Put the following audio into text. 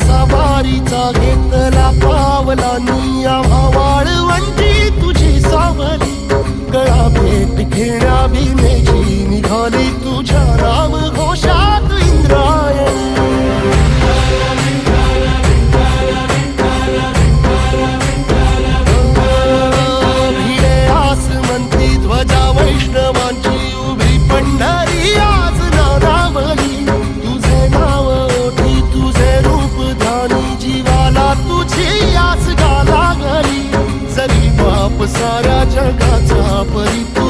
वारीचा घेतला पावला निया वाळवंटी तुझी सावली. गळा भेट घेण्या भीमेची साऱ्या जगाचा परी तू